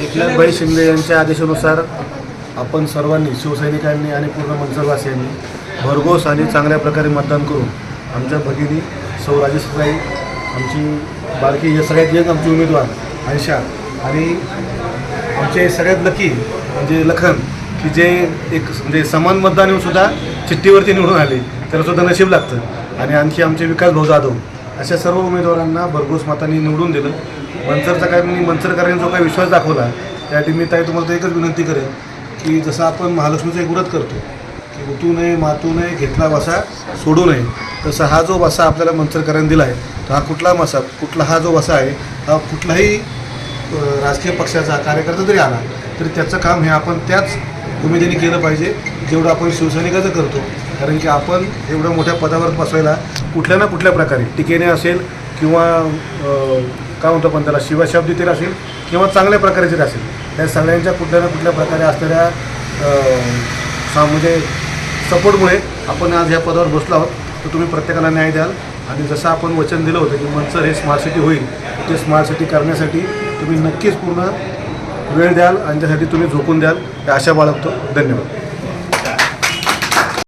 एकनाथभाई शिंदे यांच्या आदेशानुसार आपण सर्वांनी शिवसैनिकांनी आणि पूर्ण मंचरवासियांनी भरघोस आणि चांगल्या प्रकारे मतदान करून आमच्या भगिनी सौ राजेशताई आमची बारकी या सगळ्यात एक आमची उमेदवार आयशा आणि आमचे सगळ्यात लकी म्हणजे लखन की जे एक म्हणजे समान मतदान येऊन सुद्धा चिठ्ठीवरती निवडून आले त्याला सुद्धा नशीब लागतं. आणि आणखी आमचे विकास भाऊ जाधव अशा सर्व उमेदवारांना भरघोस मतांनी निवडून दिलं. मंचरचा काय मी मंचरकरांनी जो काही विश्वास दाखवला त्या मी ताई तुम्हाला तर एकच विनंती करेन की जसं आपण महालक्ष्मीचं एक व्रत करतो की उतू नये मातू नये घेतला वसा सोडू नये तसा हा जो वसा आपल्याला मंचरकरांनी दिला आहे तर हा कुठला मसा कुठला हा जो वसा आहे हा कुठलाही राजकीय पक्षाचा कार्यकर्ता जरी आला तरी त्याचं काम हे आपण त्याच उमेदीने केलं पाहिजे जेवढं आपण शिवसैनिकाचं करतो. कारण की आपण एवढ्या मोठ्या पदावर बसायला कुठल्या ना कुठल्या प्रकारे टीकेने असेल किंवा काय म्हणतो आपण त्याला शिवशब्दीतील असेल किंवा चांगल्या प्रकारे जरी असेल त्या सगळ्यांच्या कुठल्या ना कुठल्या प्रकारे असणाऱ्या सा म्हणजे सपोर्टमुळे आपण आज ह्या पदावर बसलो आहोत. तर तुम्ही प्रत्येकाला न्याय द्याल. आणि जसं आपण वचन दिलं होतं की मंचर हे स्मार्ट सिटी होईल ते स्मार्ट सिटी करण्यासाठी तुम्ही नक्कीच पूर्ण वेळ द्याल आणि त्यासाठी तुम्ही झोकून द्याल. ही आशा बाळगतो. धन्यवाद.